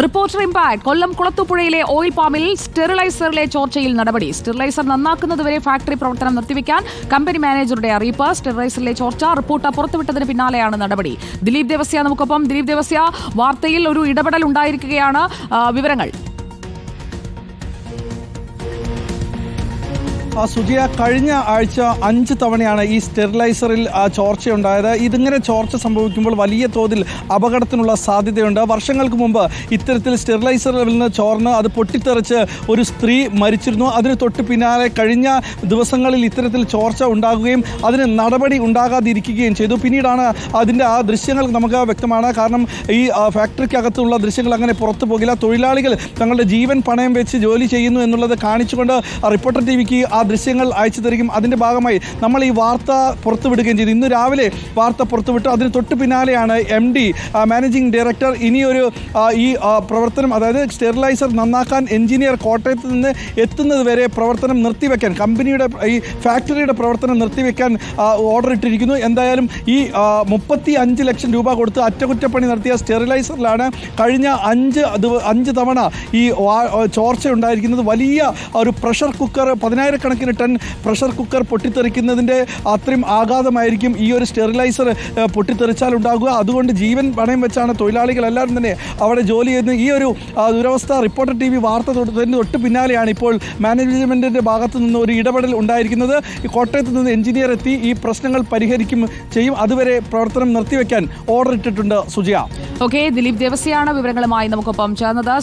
Reporter impact. കൊല്ലം കുളത്തുപുഴയിലെ oil പാമിൽ സ്റ്റെറിലൈസറിലെ ചോർച്ചയിൽ നടപടി. സ്റ്റെറിലൈസർ നന്നാക്കുന്നതുവരെ ഫാക്ടറി പ്രവർത്തനം നിർത്തിവെക്കാൻ കമ്പനി മാനേജറുടെ അറിയിപ്പ്. സ്റ്റെറിലൈസറിലെ ചോർച്ച റിപ്പോർട്ട് പുറത്തുവിട്ടതിന് പിന്നാലെയാണ് നടപടി. ദിലീപ് ദേവസ്യ നമുക്കൊപ്പം ദിലീപ് ദേവസ്യ വാർത്തയിൽ ഒരു ഇടപെടൽ ഉണ്ടായിരിക്കുകയാണ് വിവരങ്ങൾ. സുജിയ കഴിഞ്ഞ ആഴ്ച അഞ്ച് തവണയാണ് ഈ സ്റ്റെറിലൈസറിൽ ചോർച്ചയുണ്ടായത്. ഇതിങ്ങനെ ചോർച്ച സംഭവിക്കുമ്പോൾ വലിയ തോതിൽ അപകടത്തിനുള്ള സാധ്യതയുണ്ട്. വർഷങ്ങൾക്ക് മുമ്പ് ഇത്തരത്തിൽ സ്റ്റെറിലൈസറിൽ നിന്ന് ചോർന്ന് അത് പൊട്ടിത്തെറിച്ച് ഒരു സ്ത്രീ മരിച്ചിരുന്നു. അതിന് തൊട്ട് പിന്നാലെ കഴിഞ്ഞ ദിവസങ്ങളിൽ ഇത്തരത്തിൽ ചോർച്ച ഉണ്ടാകുകയും അതിന് നടപടി ഉണ്ടാകാതിരിക്കുകയും ചെയ്തു. പിന്നീടാണ് അതിന്റെ ആ ദൃശ്യങ്ങൾ നമുക്ക് വ്യക്തമാണ്. കാരണം ഈ ഫാക്ടറിക്കകത്തുള്ള ദൃശ്യങ്ങൾ അങ്ങനെ പുറത്തു പോകില്ല. തൊഴിലാളികൾ തങ്ങളുടെ ജീവൻ പണയം വെച്ച് ജോലി ചെയ്യുന്നു എന്നുള്ളത് കാണിച്ചുകൊണ്ട് റിപ്പോർട്ടർ ടി വിക്ക് ആ ദൃശ്യങ്ങൾ അയച്ചു തരികയും അതിന്റെ ഭാഗമായി നമ്മൾ ഈ വാർത്ത പുറത്തുവിടുകയും ചെയ്തു. ഇന്ന് രാവിലെ വാർത്ത പുറത്തുവിട്ടു അതിന് തൊട്ട് പിന്നാലെയാണ് എം ഡി മാനേജിംഗ് ഡയറക്ടർ ഇനിയൊരു ഈ പ്രവർത്തനം അതായത് സ്റ്റെറിലൈസർ നന്നാക്കാൻ എഞ്ചിനീയർ കോട്ടയത്ത് നിന്ന് എത്തുന്നത് വരെ പ്രവർത്തനം നിർത്തിവെക്കാൻ കമ്പനിയുടെ ഈ ഫാക്ടറിയുടെ പ്രവർത്തനം നിർത്തിവെക്കാൻ ഓർഡർ ഇട്ടിരിക്കുന്നു. എന്തായാലും ഈ മുപ്പത്തി അഞ്ച് ലക്ഷം രൂപ കൊടുത്ത് അറ്റകുറ്റപ്പണി നടത്തിയ സ്റ്റെറിലൈസറിലാണ് കഴിഞ്ഞ അഞ്ച് അഞ്ച് തവണ ഈ ചോർച്ച ഉണ്ടായിരിക്കുന്നത്. വലിയ ഒരു പ്രഷർ കുക്കർ പതിനായിരക്കണക്കിന് ടൺ പ്രഷർ കുക്കർ പൊട്ടിത്തെറിക്കുന്നതിന്റെ അത്രയും ആഘാതമായിരിക്കും ഈ ഒരു സ്റ്റെറിലൈസർ പൊട്ടിത്തെറിച്ചാൽ ഉണ്ടാകുക അതുകൊണ്ട് ജീവൻ പണയം വെച്ചാണ് തൊഴിലാളികളെല്ലാവരും തന്നെ അവിടെ ജോലി ചെയ്യുന്നത്. ഈ ഒരു ദുരവസ്ഥ റിപ്പോർട്ടർ ടി വി വാർത്ത തൊട്ടതിന് തൊട്ട് പിന്നാലെയാണ് ഇപ്പോൾ മാനേജ്മെന്റിന്റെ ഭാഗത്തു നിന്ന് ഒരു ഇടപെടൽ ഉണ്ടായിരിക്കുന്നത്. കോട്ടയത്ത് നിന്ന് എഞ്ചിനീയർ എത്തി ഈ പ്രശ്നങ്ങൾ പരിഹരിക്കും ചെയ്യും. അതുവരെ പ്രവർത്തനം നിർത്തിവെക്കാൻ ഓർഡർ ഇട്ടിട്ടുണ്ട് സുജിയ. ഓക്കെ ദിലീപ് ദേവസ്യാണ് വിവരങ്ങളുമായി നമുക്കൊപ്പം ചേർന്നത്?